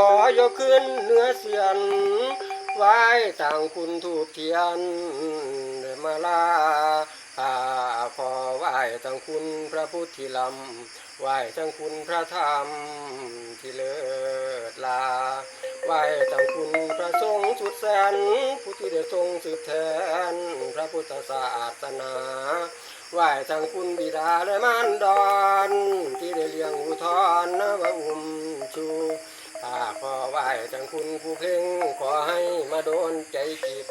ขอยกขึ้นเนื้อเสียน ไว้ต่างคุณถูกเทียนเดมาลาข้าขอไหว้ต่างคุณพระพุทธที่ลำไหว้ต่างคุณพระธรรมที่เลิศลาไหว้ต่างคุณพระสงฆ์สุดแสนผู้ที่ได้ทรงสืบแทนพระพุทธศาสนาไหว้ทางคุณบิดาและมารดอนที่ได้เลี้ยงอุทธรนวอุ้มชู ข้าขอไหว้ทางคุณผู้เพ่งขอให้มาโดนใจจิต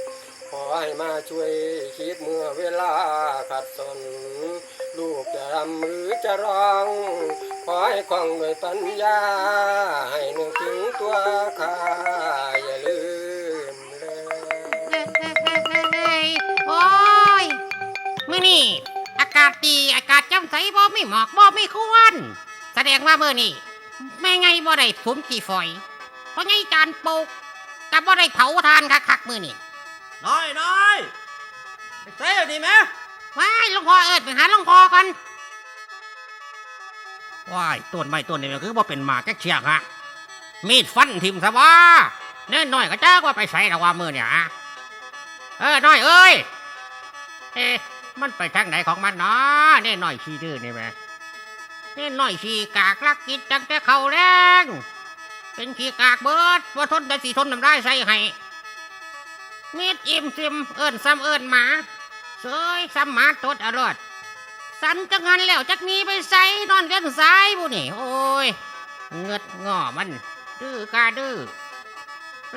ขอให้มาช่วยคิดเมื่อเวลาขัดสน ลูกจะรำหรือจะร้อง ขอให้คล่องด้วยปัญญา ให้นึกถึงตัวข้าอย่าลืมเลยโอ้ยมื้อนี่อากาศดีอากาศจ่มใสบ่มีหมอกบ่มีควันแสดงว่ามื้อนี่ แม่ไงบ่ได้สุมขี้ฝอย เพราะไงจานปลูกกับบ่ได้เผาทานคักๆมื้อนี่น้อยน้อยไปเซ่ดีไหมว้ายหลวงพ่อเอิดไปหาหลวงพ่อกันว้ายต้นไม้ต้นนี้มันคือว่าเป็นหมากแก๊กเชียกฮะมีดฟันทิมซะว่าแน่น้อยก็จ้ากว่าไปใส่ละว่ามือเนี่ยฮะเออน้อยเอ้ยเอ๊ะมันไปทางไหนของมันเนาะแน่น้อยขี้ดื้อนี่แหม แน่น้อยขี้กากลักกินจังแต่เขาแรง เป็นขี้กากเบิดว่าทนได้สีทนน้ำได้ใส่ให้มีดอิ่มซิมเอิ้นซ้ำเอิ้นหมาเสยซ้ำหมาตดอรอดสันจังหันแล้วจักนี้ไปใส่นอนเล่นสายบุนี่ โอ้ยเงือดง่อมัน ดื้อกาดื้อ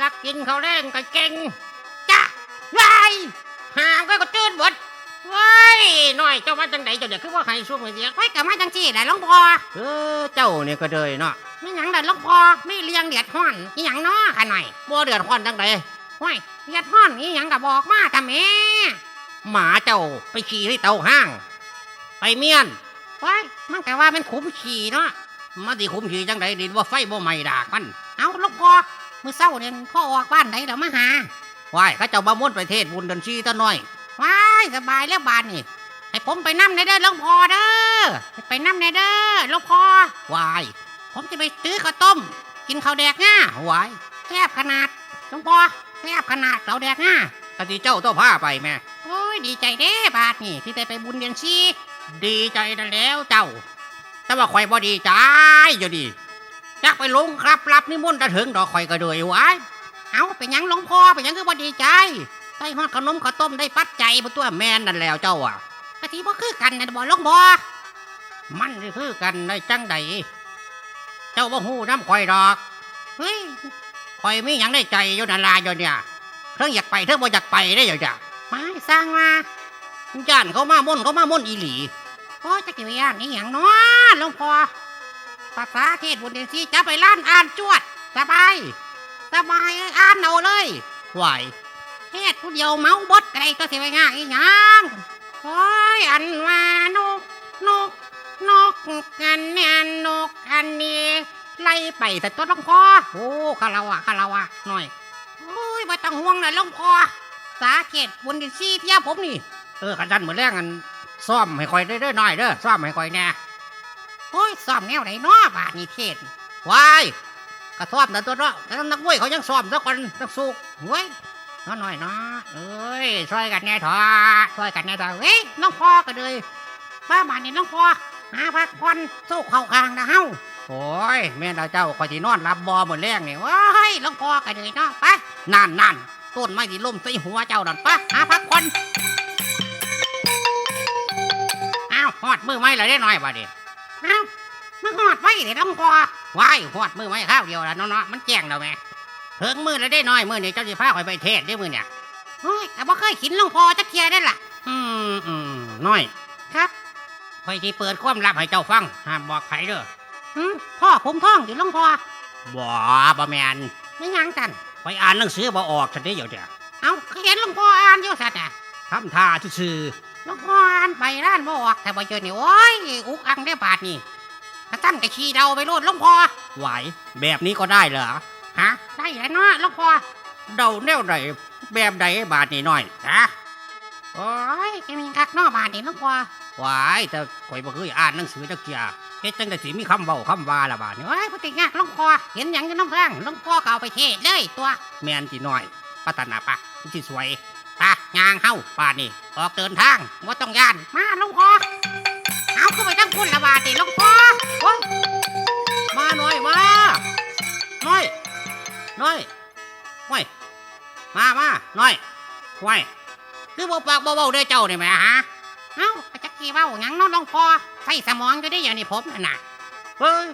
รักกินเขาแรงก็เก่งจ้ะวายหามก็ก็จืดบด ว้ายน้อยเจ้ามาจังใดเจ้าเดี๋ยวคือว่าใครช่วงเสียงไว้กับมาจังจี้ได้หลวงพ่อเออเจ้าเนี่ยก็เลยเนาะไม่หยังได้หลวงพ่อไม่เลี้ยงเดือดห้อนอีหยังเนาะขะหน่อยบ่เดือดร้อนจังใดห้วยเดือดห้อนอีหยังก็บอกมาทำแม่หมาเจ้าไปขี่ที่เตาห้าง ไปเมียนว้ายมันก็ว่าเป็นขุมขี่เนาะมาที่คุมขี่จังใดดินว่าไฟบ่ไหม้ดากมันเอาหลวงพ่อมื้อเช้าเนี่ยพ่อออกบ้านไหนเดี๋ยวมาหาว้ายเข้าเจ้าบ้าม่วนไปเทศบุญเดินชีตะน้อย ว้ายสบายแล้วบานนี่ให้ผมไปนั่ในเด้อหลวงพ่อเด้อให้ไปนั่ในเด้อหลวงพ่อวาย ผมจะไปซื้อข้าวต้ม กินข้าวแดกง่าวายแซ่บขนาดหลวงพ่อแซ่บขนาดข้าวแดกง่ากะทิเจ้าต้องผ้าไปแม่โอ้ยดีใจเด้บาทนี่ที่ได้ไปบุญเดือนชีดีใจนั่นแล้วเจ้า แต่ว่าข่อยบ่ดีใจอยู่ดีอยากไปลงครับรับนิมนต์ตะถึงดอกข่อยก็เดยไว้เอาไปหยังหลวงพ่อไปหยังคือบ่ดีใจ ได้ฮอดขนมข้าวต้มได้ปัดใจบ่ตัวแมนนั่นแล้วเจ้าอะกะทิบ่คือกันนะบ่ลงพ่อมันสิคือกันในจังใดเจ้าบ่ฮู้น้ำข่อยดอกเฮ้ยข่อยมีหยังในใจอยู่นั่นล่ะอยู่เนี่ยเทิงอยากไปเทิงบ่อยากไปได้อยู่จ้ะมาสร้างมาย่านเขามาม่นเขามาม่นอีหลีโอ้จะกี่วิญญาณนี่หยังเนาะหลวงพ่อภาษาเทศบุญเดนชีจะไปล้านอ่านจวดสบายสบายอ่านเอาเลยไหวย เทศผู้เดียวเมาบดไกลตัวเสียไปง่ายอีหยังโอ้ยอันว่านกนกนกกันเนี่ยนกอันนี้ไล่ไปแต่ตัวลงพ่อโอ้คาราวะคาราวะหน่อยโอ้ยไม่ต้องห่วงนะหลงพ่อสาเขตบุญเดือนชีเที่ยผมนี่เออขันจันเหมือนแรงกันซ่อมให้ข่อยได้เด้อหน่อยเด้อซ่อมให้ข่อยแน่โอ้ยซ้อมแนวไหนเนาะบาทนี่เทศวายกระซ่อมแต่ตัวเนาะแต่นักมวยเขายังซ่อมสักคนนักสู้เว้ย น้อยหน่อยเนาะเอ้ยช่วยกันแน่ทอะช่วยกันแน่ทอะเว้ยน้องพ่อก็เลยบ้าบานนี่น้องพ่อหาพักผ่อนสู้เข่าคางนะเฮ้าโอ้ยแม่เอาเจ้าข่อยที่นอนรับบอเหมือนแรงนี่วะว้ยน้องพ่อก็เลยเนาะไปนั่นนั่นต้นไม้ที่ล่มใส่หัวเจ้านั่นปะหาพักผ่อนอ้าวหอดมือไม้ละได้หน่อยบ่ดิเอ้ามึงหอดไว้เลยน้องพ่อวายหอดมือไม้ข้าวเดียวละเนาะเนาะมันแจ้งแล้วแม่ เพิ่งมือและได้หน่อยมือเนี่ยเจ้าสิพาข่อยไปเทศได้มือเนี่ยเฮ้ยแต่บ่เคยขินน้องพ่อจักเทียได้ล่ะ อืมอืมน้อยครับข่อยสิเปิดความลับให้เจ้าฟังห้ามบอกใครเด้อหืมพ่อผมท้องอยู่น้องพ่อบ่บ่แมนไม่ยังกันข่อยอ่านหนังสือบ่ออกสันนี้เดี๋ยวเดี๋ยวเอาเคยเห็นหลวงพ่ออ่านอยู่สัตว์อะทำท่าซื่อหลวงพ่ออ่านไปร้านบ่ออกแต่บ่เจอนี่โอ้ยอุกอังได้บาทนี่กระตั้นกะชีเดาไปโลดหลวงพ่อไหวแบบนี้ก็ได้เหรอ ฮะได้แล้วเนาะหลวงพ่อเดาแนวใดแบบใดบาทนี่น้อยฮะโอ้ยแกมีคักเนอบาทนี่หลวงพ่อไหวายแต่ข่อยบ่เคยอ่านหนังสือจักเที่ยเฮ็ดจังได๋สิมีคำเว้าคำว่าละบาดนี้โอ้ยพุทธิยากหลวงพ่อเห็นหยังอยู่น้ำแพงหลวงพ่อก็เอาไปเทศเลยตัว แม่นสิน้อยพัฒนาปะมันสิสวยปะยางเฮาป่านนี้ออกเดินทางบ่ต้องย่านมาหลวงพ่อเอาขึ้นไปทั้งคุณละบาดนี่หลวงพ่อโอ้ยมาหน่อยมาน้อย น้อยห้วยมามาน้อยห้วยคือบ่ปากบ่เว้าเด้อเจ้านี่แหมฮะเอ้าไปจักกี่เว้าหยังเนาะหลวงพ่อใส่สมองอยู่ได้อย่างนี้ผมน่ะนะเฮ้ย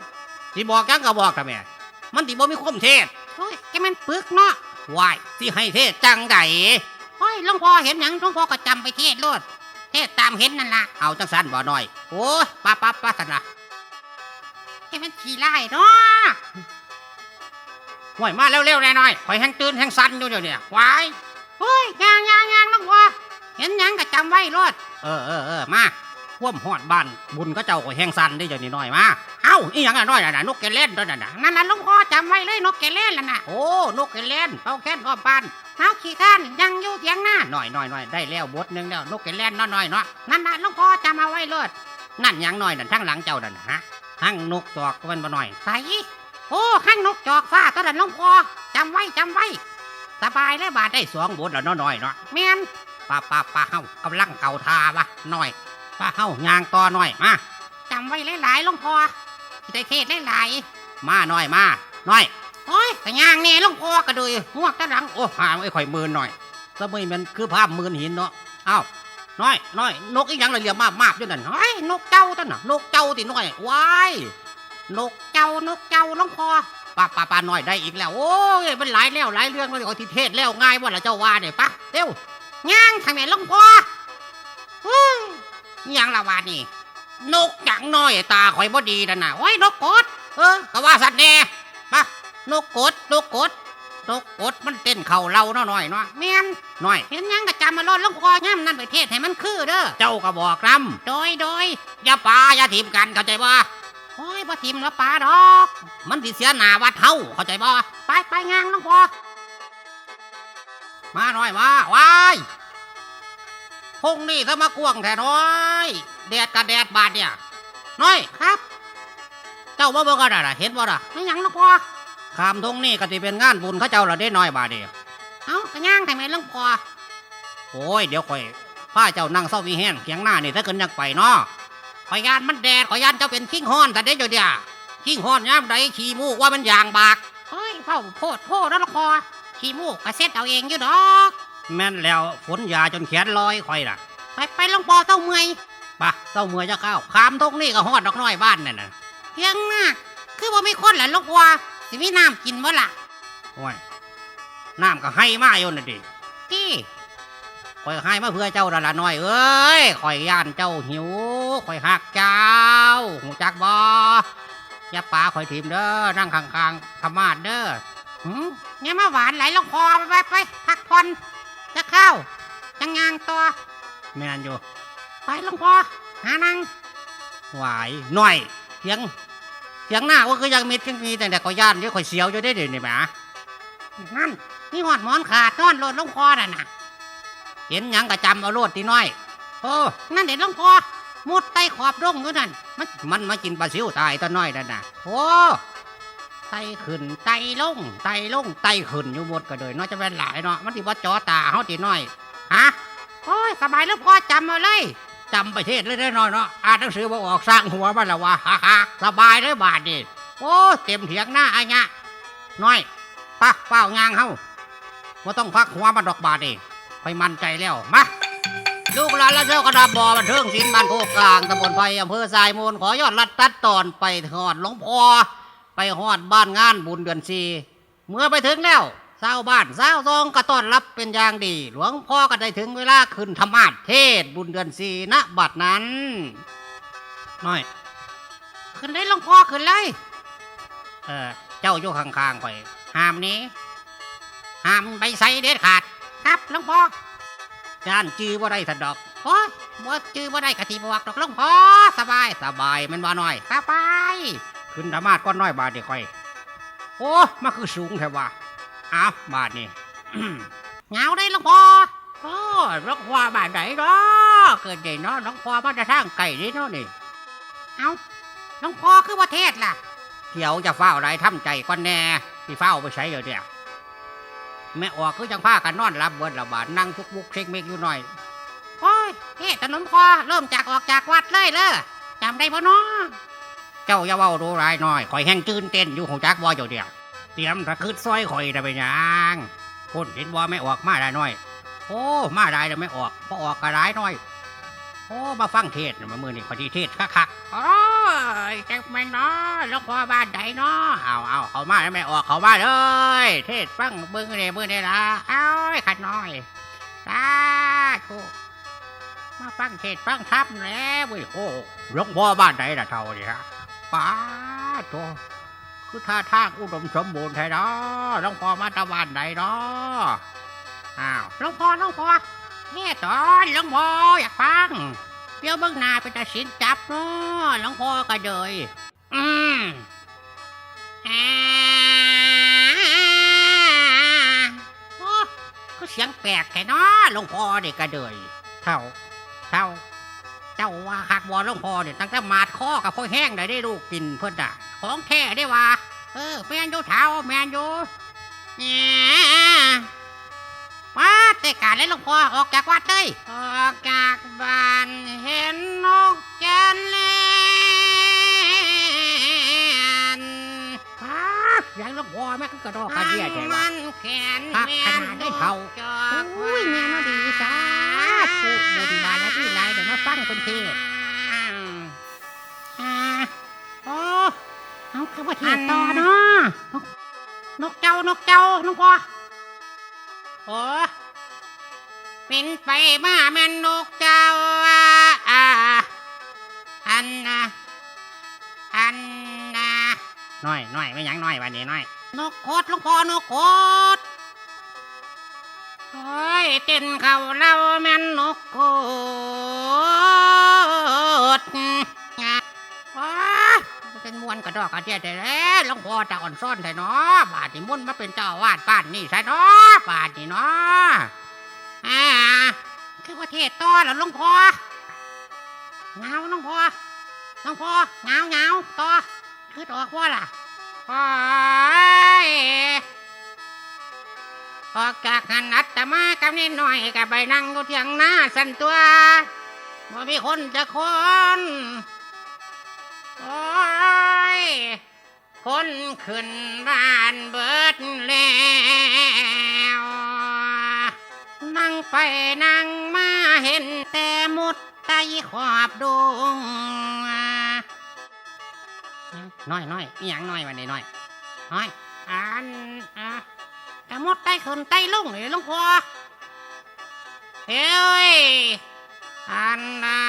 สิบอกจังก็บอกทำไมมันสิบ่มีคมเทศโอ้ยแกมันปึกเนาะวายสิให้เทศจังไดโอ้ยหลวงพ่อเห็นหยังหลวงพ่อก็จำไปเทศโลดเทศตามเห็นนั่นล่ะเอาจังสันบ่น้อย โอ้ยป้าป้าป้าสนะแกมันขี้ไล่เนาะ ห่วยมาเร็วๆแน่น้อยข่อยแห้งตื่นแห้งสันอยู่เดี๋ยวนี้วายโอ้ยยางยางยางหลวงพ่อเห็นยังก็จำไว้โลดเออเออเออมาพ่วมหอดบ้านบุญก็เจ้าข่อยแห้งสันได้เดี๋ยวนี้น้อยมาเอ้าอีหยังอะน้อยน่ะน่ะนกแกเล่นตัวนั่นน่ะนั่นน่ะลวงพ่อจำไว้เลยนกแกเล่นล่ะน่ะโอ้นกแกเล่นเป้าแค้นอ้อมบ้านเท้าขี้ข้านยังอยู่เถียงหน้าหน้อยหน้อยหน้อยได้แล้วบทหนึงแล้วนกแกเล่นน้อยหน้อยเนาะนั่นน่ะลวงพ่อจำเอาไว้โลดนั่นยังน้อยนั่นทั้งหลังเจ้านั่นน่ะฮะทั้งนกตอกก็มันบ่น้อยใส่ โอ้ข้างนกจอกฟ้าตัวนั้นหลวงพ่อจำไว้จำไว้ สบายเลยบาดได้สองบทแล้วเนาะน้อยเนาะแม่นป้าป้าป้าเฮากำลังเก่าทาวะน้อยป้าเฮายางต่อน้อยมาจำไว้หลายๆหลวงพ่อสิได้เทศหลายมาน้อยมาน้อยๆโอ้ยกระย่างแน่หลวงพ่อก็เลยงวกตะหลังโอ้หาไอ้ข่อยมือหน่อยสมัยมันคือภาพมือหินเนาะเอ้าน้อยน้อยนกอีหยังเลยเรียกมามาบอยู่นั่นโอ้ยนกเจ้าตัวน่ะนกเจ้าติน้อยว้าย นกเจ้านกเจ้าลวงพอป้าป้าป้าหน้อยได้อีกแล้ว โอ้ยมันหลายแล้วหลายเรื่องเลยเอาที่เทศแล้วง่ายว่าละเจ้าว่าเนี่ยปะเร็วย่างทางไหนลวงพ่อยอิหยังละวานี่ นกจังน้อยตาข่อยบ่ดีนั่นน่ะโอ้ยนกกดเออก็ว่าสัตว์แน่ปะนกกดนกกดนกกดมันเต้นเข่าเราเนาะน้อยเนาะแม่นหน้อยเห็นยังก็จำมาโลดลวงพอย่ำนั่นไปเทศให้มันคือเด้อเจ้าก็บอกนโดยโดยอย่าปาอย่าถีมกันเข้าใจบ่ โอ้ยบ่ทิมแล้วปลาดอก มันสิเสียหน้าวัดเฮาเข้าใจบ่ไปไปงางหลวงพ่อมาหน่อยมาว้ายพงนี่ถ้ามากวางแท้น้อยแดดกับแดดบาดเนี่ยน้อยครับ เจ้าบ่เบิ่งกันน่ะเห็นบ่ล่ะไม่หยังหลวงพ่อขามทงนี่ก็สิเป็นงานบุญเขาเจ้าละได้น้อยบาดเดียวเอ้ากระย่างทางไหนหลวงพ่อโอ้ยเดี๋ยวข่อยพาเจ้านั่งเศร้ามีแห้งเคียงหน้านี่ถ้าเกินอยากไปเนาะ ข่อยยานมันแดดข่อยยานเจ้าเป็นขิงฮ้อนแต่เด้อยู่เดียวขิงฮ้อนยามใดขี้มูกว่ามันยางบากเฮ้ยเผาโพดโพดแล้วหลวงพ่อขี้มูกกระเซ็ดเอาเองอยู่ดอก แม่นแล้วฝนยาจนแขนลอยข่อยน่ะ ไปไปหลวงพ่อเต้าเมื่อยปะเจ้าเมื่อยจะเข้าขามทงนี่ก็ฮอดดอกน้อยบ้านนั่นน่ะเพียงหน้าคือว่าไม่คนแหละหลวงพ่อสิมีน้ำกินบ่ล่ะโอ้ยน้ำก็ให้มาอยู่น่ะดิที่ ข่อยให้มาเพื่อเจ้าละละน้อยเอ้ยข่อยย่านเจ้าหิวข่อยหักเจ้าหูจักบ่อย่าปาข่อยทิมเด้อนั่งข้างๆขมาดเด้อหืมเนี่ยมาหวานไหลหลวงพ่อไปไปไปพักผ่อนจะเข้าจะงางตัวแม่นอยู่ ไปหลวงพ่อหานั่งหวายหน่อยเสียงเสียงหน้าว่าคือยังมิดยังมีแต่แต่ข่อยย่านอยู่ข่อยเสียวอยู่ได้เดี๋ยวนี้แหมนั่นนี่หอดหมอนขาดนอนโลดหลวงพ่อน่ะนะ เห็นหยังก็จำเอาโลดตีน้อย โอ้ นั่นเด็ดลงพอมุดไตขอบร่งอยู่นั่น มันมันมากินปลาซิวตายตัวน้อยนั่นน่ะ โอ้ไตขึ้นไตลงไตลงไตขึ้นอยู่หมดก็เลยเนาะจะเป็นหลายเนาะมันสิบ่จอตาเฮาตีน้อย ฮะ โอ้ยสบายแล้วพ่อจำเอาเลยจำไปเทศเลยได้น้อยเนาะอ่านหนังสือบ่ออกสร้างหัวมันละวะฮ่าฮ่าสบายเลยบาดนี่โอ้เต็มเถียงหน้าไอ้เงี้ยน้อยปะเป้างางเฮาบ่ต้องพักหัวมันดอกบาดนี่ ไปมั่นใจแล้ว มา ลูกหลานและเจ้ากระดาบบอบันเทิงศิลป์บ้านโคกกลางตำบลไผ่อำเภอทรายมูลขอยอดลัดตัดตอนไปหอดหลวงพ่อไปหอดบ้านงานบุญเดือนสี่เมื่อไปถึงแล้วชาวบ้านชาวซองก็ต้อนรับเป็นอย่างดี หลวงพ่อก็ได้ถึงเวลาขึ้นธรรมาสเทศบุญเดือนสี่ณบัดนั้นน้อย ขึ้นเลยหลวงพ่อขึ้นเลย เออเจ้าอยู่ข้างๆไปห้ามหนี้ห้ามไปใส่เด็ดขาด ครับหลวงพ่อจ้านจื้อบ่ได้สันดอกโอ้ยบ่จื้อบ่ได้กะทิบวกดอกหลวงพ่อสบายสบายแมันบ่น้อยสบายขึ้นธรรมาสก้อนน้อยบาทเดียวค่อย โอ้มาคือสูงแท้ว่าอ้าวบาทนี่เหงาได้หลวงพ่อโอ้หลวงพ่อบ้านไหนเนาะเกิดใหญ่เนาะหลวงพ่อมาจะทางไก่นี่เนาะนี่ เอาหลวงพ่อคือประเทศล่ะเกี่ยวจะเฝ้าอะไรทำใจก่อนแน่ที่เฝ้าไปใช้เดี๋ยวเดียว แม่ออกคือจังผ้ากันนอนรับเบิดระบาดนั่งทุกบุกเช็คเมกอยู่หน่อยโอ้ยเฮ้แต่หลวงพ่อเริ่มจากออกจากวัดเลยเลยจำได้ปะเนาะเจ้าอย่าเว้าดูร้ายหน่อยคอยแห้งจืนเต้นอยู่หูจักบ่อยู่เดียวเตรียมตะคืดซอยคอยได้ไปยังคนเห็นบ่ไม่ออกมาได้หน่อย โอ้มาได้แต่ไม่ออกพอออกก็ร้ายหน่อย โอ้มาฟังเทศน์มามือนี่พอดีเทศน์คักโอ้ยจักแม่นเนาะหลวงพ่อบ้านใดเนาะเอาเอาเขามาแล้วไม่ออกเขามาเลย เทศน์ฟังเบิ้งเลยมือนี่ละเอ้ยขัดน้อยสาธุมาฟังเทศน์ฟังธรรมแล้วเว้ยโอ้หลวงพ่อบ้านไหนล่ะเท่านี่ฮะป้าโตคือท่าทางอุดมสมบูรณ์แท้เนาะหลวงพ่อมาตะวันไหนเนาะอ้าวหลวงพ่อหลวงพ่อ แม่ตอนหลวงพ่ออยากฟังเดี๋ยวเบื้องหน้าเป็นตาสินจับเนาะหลวงพ่อก็เดยอืมอ่าโอ้ก็เสียงแปลกแค่เนาะหลวงพ่อเด็กก็เดยเท่าเจ้าเจ้าว่าหักวอหลวงพ่อเนี่ยตั้งแต่มาดคอกับพ่อแห้งได้ได้ลูกกินเพิ่นอะของแท้ได้ว่า เออแมนอยู่เท้าแมนอยู่แหมป้า แต่การเลยหลวงพ่อออกจากวัดเลยออกจากบ้านเห็นนกจันเลนป้าเสียงหลวงพ่อแม่ก็กระโดอกกระทางเดียใช่ไหมมันแขนครับแม่ขนาดได้เท่าอุ้ยแม่นอดีสาธุบุญบารมีหลายเดี๋ยวมาฟังคนเทศอ่าโอ้เอาคือว่าเทศนต่อเนาะนกเจ้านกเจ้าน้องพ่อโอ้ เป็นไปมาแม่นนกเจ้าอ่าอ่าอันนะอันนะน้อยน้อยไม่หยังน้อยวันนี้น้อย นกโคตรหลวงพ่อนกโคตรโอ้ยเต้นเขาเราแม่นนกโคตรอะว้าเป็นมวนกระดอกกระเดียดแต่แล้วหลวงพ่อจะอ่อนซ่อนแต่เนาะบาดนี่มุ่นมาเป็นเจ้าอาวาดบ้านนี่ใช่เนาะบาดนี่เนาะ อ่าคือว่าเทศต่อแล้วหลวงพ่อเงาหลวงพ่อหลวงพ่อเงาเงาต่อคือต่อว่าล่ะโอ้ยออกจากหันอัตมากับนิดหน่อยกับไปนั่งอยู่เทียงหน้าสันตัวบ่มีคนจะคนโอ้ยคนขึ้นบ้านเบิดแล้ว นั่งไปนั่งมาเห็นแต่มุดไตขอบดงน้อยน้อยอีหยังน้อยวันนี้น้อยน้อยอันอะกระมุดไตขึ้นไตลงนี่หลวงพ่อเฮ้ยอันนะ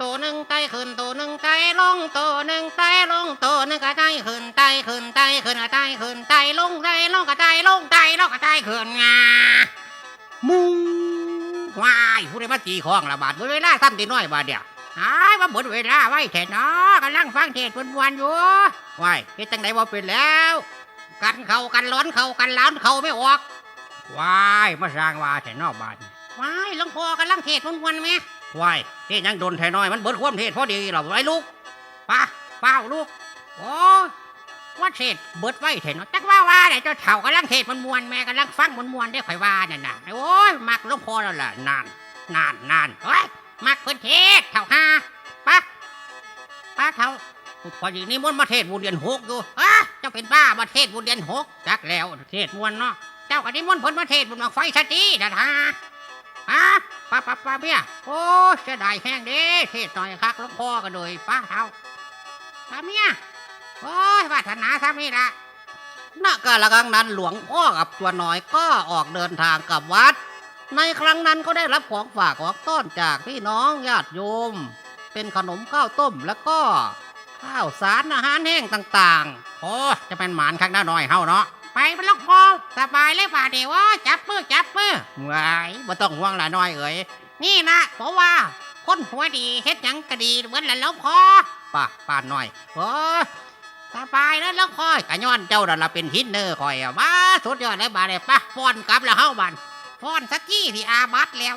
ตัวหนึ่งไตขึ้นตัวหนึ่งไตลงตัวหนึ่งไตลงตัวหนึ่งก็ไตขึ้นไตขึ้นไตขึ้นก็ไตขึ้นไตลงไตลงก็ไตลงไตลงก็ไตขึ้นงา มุงวายผู้ใดมาตีของละบาดเวลาซ้ำตีน้อยบาดเดียวหายว่าหมดเวลาไว้เถอะเนาะกำลังฟังเทศน์มวนๆอยู่วายเฮ็ดจังไดบ่เป็นแล้ว กันเขากันร้อนเขากันล้านเขาไม่ออกวายมาสร้างว่าแต่นอกบานว้ายหลวงพ่อกำลังเทศน์มวนๆไหมวายเฮ็ดยังโดนแท้น้อยมันเบิดความเทศพอดีหรอไว้ลูกป้าเฝ้าลูกโอ้ ว่าเทศเบิดไว้เถอะเนาะจักว่าว่าเนี่ยเจ้าเฒ่ากำลังเทศน์มวนๆแม่กำลังฟังมวนๆได้ข่อยว่านั่นน่ะโอ้ยมักลวงพ่อแล้วล่ะนานนานนานโอ้ยมักเพิ่นเทศเฒ่าห้าป้าป้าเฒ่าพอดีนี่มันมาเทศบุญเดือนหกอยู่อ้าเจ้าเป็นบ้าประเทศบุญเดือนหกจักแล้วเทศมวนเนาะเจ้าก็นิมนต์ผลประเทศบุญมาไฟสตินะฮะฮะป้าป้าป้าเมียโอ้เสียดายแห้งเด้เทศหน่อยคักลวงพ่อก็โดยป้าเท่าป้าเมีย โอ้ยวาสนาซ้ำนี่ละณกาลครั้งนั้นหลวงพ่อกับตัวน้อยก็ออกเดินทางกับวัด ในครั้งนั้นก็ได้รับของฝากของต้อนจากพี่น้องญาติโยม เป็นขนมข้าวต้มแล้วก็ ข้าวสารอาหารแห้งต่างๆ โอ้จะเป็นหมานข้างหน้าน้อยเฮาเนาะไปเป็นลวงพ่อสบายเลยป่าเดี๋ยวจับมือจับมือไว้บ่ต้องห่วงละน้อยเอ๋ยนี่นะเพราะว่าคนหัวดีเฮ็ดหยังก็ดีเหมือนละลวงพ่อป้าป้าน้อยโอ้ สบายแล้วแล้วคอยกะย้อนเจ้าดันเราเป็นฮินเนอร์คอยมาสุดยอดเลยบาดเลยปะฟอนกลับแล้วเฮ้าบันฟอนสักที่ที่อาบัตแล้ว